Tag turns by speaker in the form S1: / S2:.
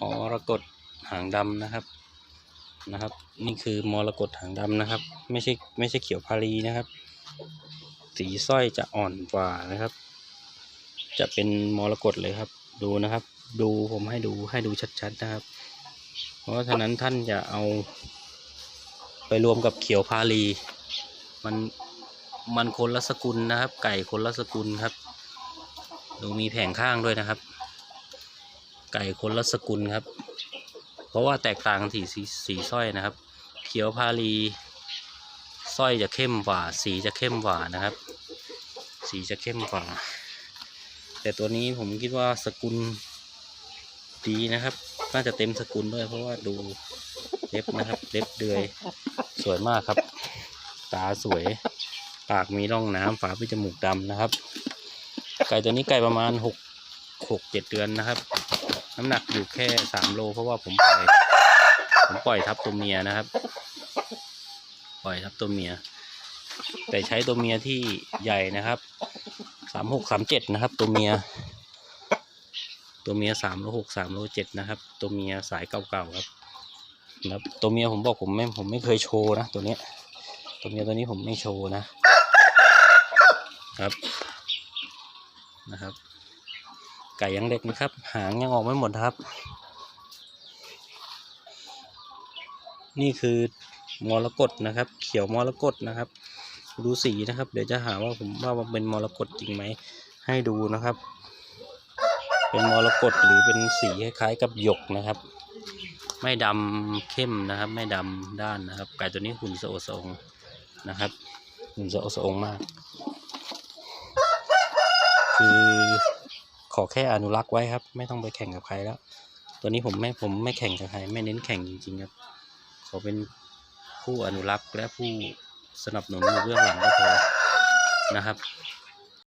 S1: มรกตหางดำนะครับนะครับ นี่คือมรกตหางดำนะครับ ไม่ใช่ไม่ใช่เขียวพารีนะครับ สีสร้อยจะอ่อนกว่านะครับ จะเป็นมรกตเลยครับ ดูนะครับ ดูผมให้ดูให้ดูชัดๆนะครับ เพราะฉะนั้นท่านจะเอา ไปรวมกับเขียวพาลีมันมันคนละสกุลนะครับ ไก่คนละสกุลครับ ดูมีแผงข้างด้วยนะครับ ไก่คนละสกุลครับ เพราะว่าแตกต่างสีสีสีสร้อยนะครับ เขียวพาลีสร้อยจะเข้มกว่า สีจะเข้มกว่านะครับ สีจะเข้มกว่า แต่ตัวนี้ผมคิดว่าสกุลดีนะครับ น่าจะเต็มสกุลด้วย เพราะว่าดูเล็บนะครับเล็บเดือยสวยมากครับ ตาสวย ปากมีร่องน้ำฝาเป็นจมูกดำนะครับ ไก่ตัวนี้ไก่ประมาณหกหกเจ็ดเดือนนะครับ น้ำหนักอยู่แค่สามโล เพราะว่าผมปล่อย ผมปล่อยทับตัวเมียนะครับ ปล่อยทับตัวเมีย แต่ใช้ตัวเมียที่ใหญ่นะครับสามหกสามเจ็ดนะครับ ตัวเมีย ตัวเมียสามโลหกสามโลเจ็ดนะครับ ตัวเมียสายเก่าๆครับนะครับ ตัวเมียผมบอกผมไม่ผมไม่เคยโชว์นะตัวเนี้ย ตัวเมียตัวนี้ผมไม่โชว์นะครับนะครับ ไก่ยังเด็กนะครับ หางยังออกไม่หมดครับ นี่คือมรกตนะครับ เขียวมรกตนะครับ ดูสีนะครับ เดี๋ยวจะหาว่าผมว่ามันเป็นมรกตจริงไหม ให้ดูนะครับ เป็นมรกตหรือเป็นสีคล้ายๆกับหยกนะครับ ไม่ดำเข้มนะครับ ไม่ดำด้านนะครับ ไก่ตัวนี้หุ่นโสโสงนะครับหุ่นโสโสงมาก คือ อแค่อนุรักษ์ไว้ครับ ไม่ต้องไปแข่งกับใครแล้ว ตัวนี้ผมไม่ผมไม่แข่งกับใคร ไม่เน้นแข่งจริงๆครับ ขอเป็นผู้อนุรักษ์และผู้สนับสนุนในเบื้องหลังก็พอนะครับ